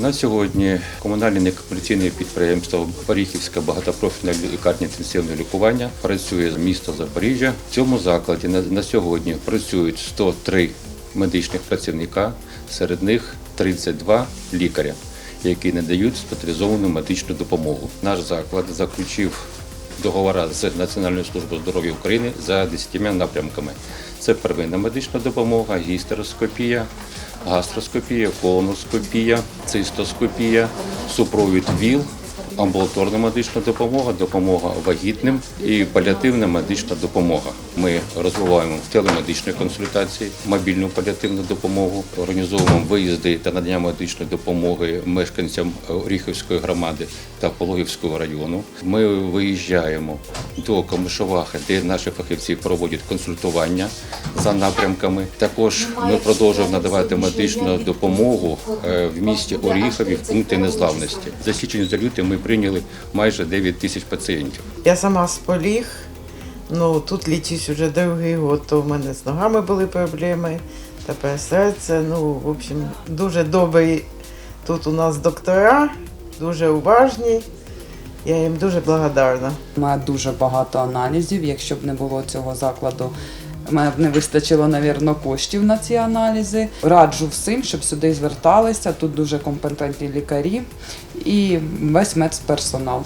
На сьогодні комунальне некомерційне підприємство Оріхівська багатопрофільна лікарня інтенсивного лікування працює з міста Запоріжжя. В цьому закладі на сьогодні працюють 103 медичних працівника, серед них 32 лікаря, які надають спеціалізовану медичну допомогу. Наш заклад заключив договори з Національною службою здоров'я України за 10 напрямками. Це первинна медична допомога, гістероскопія, гастроскопія, колоноскопія, цистоскопія, супровід ВІЛ, амбулаторна медична допомога, допомога вагітним і паліативна медична допомога. Ми розвиваємо телемедичні консультації, мобільну паліативну допомогу, організовуємо виїзди та надання медичної допомоги мешканцям Оріхівської громади та Пологівського району. Ми виїжджаємо до Комишовахи, де наші фахівці проводять консультування за напрямками. Також ми продовжуємо надавати медичну допомогу е, в місті Оріхові в пункті незламності. За січень за лютий ми прийняли майже 9 тисяч пацієнтів. Я сама з поліг, ну тут лічусь уже другий год, то в мене з ногами були проблеми, тепер серце. Ну, в общем, дуже добрі тут у нас доктора, дуже уважні. Я їм дуже благодарна. Має дуже багато аналізів. Якщо б не було цього закладу, мене не вистачило, навірно, коштів на ці аналізи. Раджу всім, щоб сюди зверталися. Тут дуже компетентні лікарі і весь медперсонал.